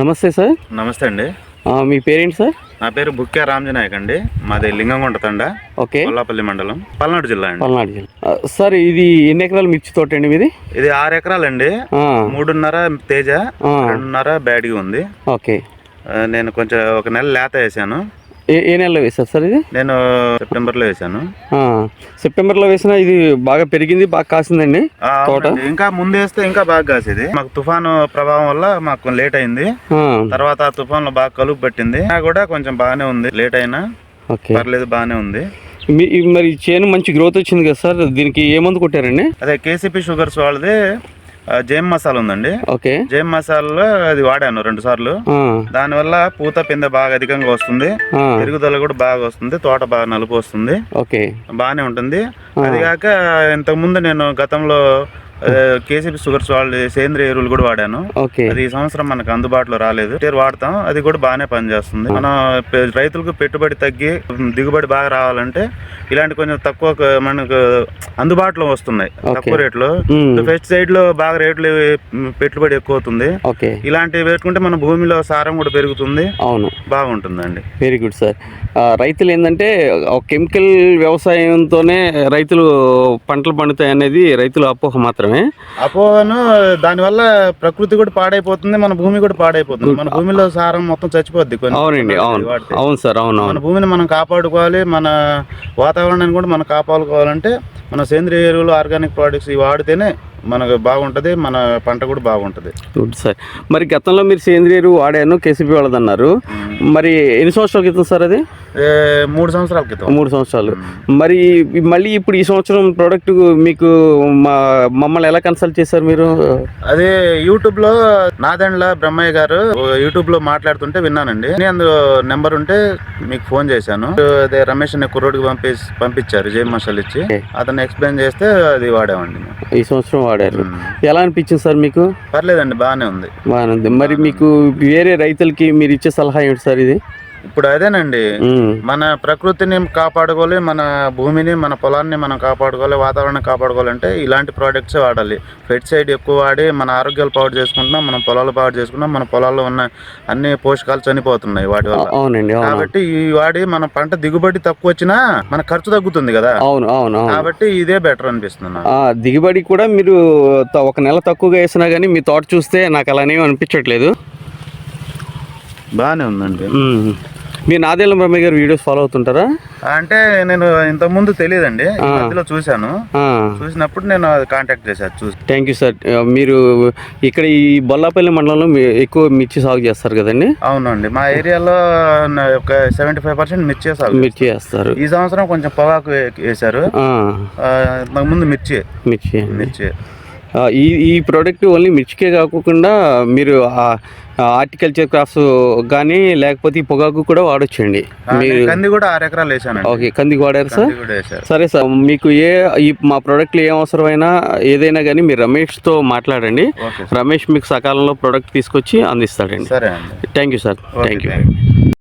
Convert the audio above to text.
నమస్తే సార్. నమస్తే అండి. మీ పేరేంటి సార్? నా పేరు బుక్కే రామజనాయక్ అండి. మాది లింగంగుంట తండ. ఓకే. కొల్లాపల్లి మండలం. పల్నాడు జిల్లా అండి. పల్నాడు జిల్లా. సార్ ఇది ఎన్ని ఎకరాల మిర్చి తోట అండి మీది? ఇది ఆరు ఎకరాలండి. మూడున్నర తేజ రెండున్నర బ్యాడ్గా ఉంది. ఓకే. నేను కొంచెం ఒక నెల లేత వేసాను. ఏ ఏ నెలలో వేశారు సార్ ఇది? నేను సెప్టెంబర్లో వేసాను సెప్టెంబర్లో వేసిన ఇది బాగా పెరిగింది బాగా కాసిందండి తోట? ఇంకా ముందు వేస్తే ఇంకా బాగా కాసేది. మాకు తుఫాను ప్రభావం వల్ల మాకు లేట్ అయింది. తర్వాత ఆ తుఫాన్లో బాగా కలుపు పట్టింది. కూడా కొంచెం బాగానే ఉంది. లేట్ అయినా పర్లేదు బాగానే ఉంది. మీ ఈ మరి చేను మంచి గ్రోత్ వచ్చింది కదా సార్ దీనికి ఏ మందు కొట్టారండి? అదే కేసీపీ షుగర్స్ వాళ్ళది జేమ్ మసాలా ఉందండి. ఓకే. జేమ్ మసాలాలో అది వాడాను రెండు సార్లు. ఆ, దానివల్ల పూత పిందె బాగా అధికంగా వస్తుంది. పెరుగుదల కూడా బాగా వస్తుంది. తోట బాగా నలుపు వస్తుంది. ఓకే. బాగానే ఉంటుంది. అది కాక ఇంతకుముందు నేను గతంలో కేసీపీ షుగర్స్ వాళ్ళు సేంద్రియ ఎరువులు కూడా వాడాను. అది ఈ సంవత్సరం మనకు అందుబాటులో రాలేదు. వాడతాం అది కూడా బాగానే పనిచేస్తుంది. మనం రైతులకు పెట్టుబడి తగ్గి దిగుబడి బాగా రావాలంటే ఇలాంటి కొంచెం తక్కువ మనకు అందుబాటులో వస్తున్నాయి. తక్కువ రేట్లో. ఉమ్, పెస్టిసైడ్లో బాగా రేట్లు పెట్టుబడి ఎక్కువ అవుతుంది. ఇలాంటివి పెట్టుకుంటే మన భూమిలో సారం కూడా పెరుగుతుంది. అవును. బాగుంటుందండి. వెరీ గుడ్ సార్ రైతులు ఏంటంటే కెమికల్ వ్యవసాయంతోనే రైతులు పంటలు పండుతాయి అనేది రైతుల అపోహ మాత్రమే. అపోను దానివల్ల ప్రకృతి కూడా పాడైపోతుంది మన భూమి కూడా పాడైపోతుంది. మన భూమిలో సారం మొత్తం చచ్చిపోద్ది కొన్ని అవునండి అవును. అవును సార్ అవును మన భూమిని మనం కాపాడుకోవాలి మన వాతావరణాన్ని కూడా మనం కాపాడుకోవాలంటే మన సేంద్రియ ఎరువులు ఆర్గానిక్ ప్రోడక్ట్స్ ఇవి వాడితేనే మనకు బాగుంటుంది మన పంట కూడా బాగుంటుంది. Good sir. మరి గతంలో మీరు సేంద్రియ ఎరువు వాడాను కేసీపీ వాళ్ళదన్నారు. మరి ఎన్ని సంవత్సరాల క్రితం సార్ అది? మూడు సంవత్సరాల క్రితం. మూడు సంవత్సరాలు. మరి మళ్ళీ ఇప్పుడు ఈ సంవత్సరం ప్రోడక్ట్ మీకు మా మమ్మల్ని ఎలా కన్సల్ట్ చేశారు మీరు? అదే యూట్యూబ్లో నాదండ్ల బ్రహ్మయ్య గారు యూట్యూబ్లో మాట్లాడుతుంటే విన్నానండి. నేను అందులో నెంబర్ ఉంటే మీకు ఫోన్ చేశాను. అదే రమేష్ అనే కుర్రోడికి పంపేసి పంపించారు జై మసాల్ ఇచ్చి. అతను ఎక్స్ప్లెయిన్ చేస్తే అది వాడామండి. ఈ సంవత్సరం వాడారు. ఎలా అనిపించింది సార్ మీకు? పర్లేదండి బాగానే ఉంది. బాగానే ఉంది. మరి మీకు వేరే రైతులకి మీరు ఇచ్చే సలహా ఏంటి సార్ ఇది? ఇప్పుడు అదేనండి. మన ప్రకృతిని కాపాడుకోవాలి మన భూమిని మన పొలాన్ని మనం కాపాడుకోవాలి వాతావరణం కాపాడుకోవాలంటే ఇలాంటి ప్రోడక్ట్స్ వాడాలి. సైడ్ ఎక్కువ వాడి మన ఆరోగ్యాలు పాడు చేసుకుంటున్నాం మన పొలాలు పాడు చేసుకున్నాం మన పొలాల్లో ఉన్న అన్ని పోషకాలు చనిపోతున్నాయి వాటి వల్ల. అవునండి కాబట్టి ఈ వాడి మన పంట దిగుబడి తక్కువ వచ్చినా మన ఖర్చు తగ్గుతుంది కదా. అవును అవును కాబట్టి ఇదే బెటర్ అనిపిస్తుంది దిగుబడి కూడా మీరు ఒక నెల తక్కువగా వేసినా కానీ మీ తోట చూస్తే నాకు అలానేం అనిపించట్లేదు. బాగానే ఉందండి. మీరు నాదేళ్ళ బ్రహ్మయ్య గారు వీడియోస్ ఫాలో అవుతుంటారా? అంటే నేను ఇంత ముందు తెలియదండి ఈ మధ్యలో చూశాను. చూసినప్పుడు నేను కాంటాక్ట్ చేశాను చూసి. థ్యాంక్ యూ సార్ మీరు ఇక్కడ ఈ బొల్లాపల్లి మండలంలో మీ- ఎక్కువ మిర్చి సాగు చేస్తారు కదండి? అవునండి. మా ఏరియాలో ఒక సెవెంటీ ఫైవ్ పర్సెంట్ మిర్చి సాగు మిర్చి చేస్తారు. ఈ సంవత్సరం కొంచెం పొగాకు వేశారు. ముందు మిర్చి. మిర్చి. మిర్చి. ఈ ఈ ప్రోడక్ట్ ఓన్లీ మిర్చికే కాకుండా మీరు హార్టికల్చర్ క్రాఫ్ట్స్ కానీ లేకపోతే పొగాకు కూడా వాడొచ్చండి. నేను కంది కూడా ఆరు ఎకరాలు వేసానండి. ఓకే కందికి వాడారు సార్? కంది సరే సార్ మీకు ఏ ఈ మా ప్రోడక్ట్లు ఏం అవసరమైనా ఏదైనా కానీ మీరు రమేష్తో మాట్లాడండి. రమేష్ మీకు సకాలంలో ప్రోడక్ట్ తీసుకొచ్చి అందిస్తాడండి. Thank you sir thank you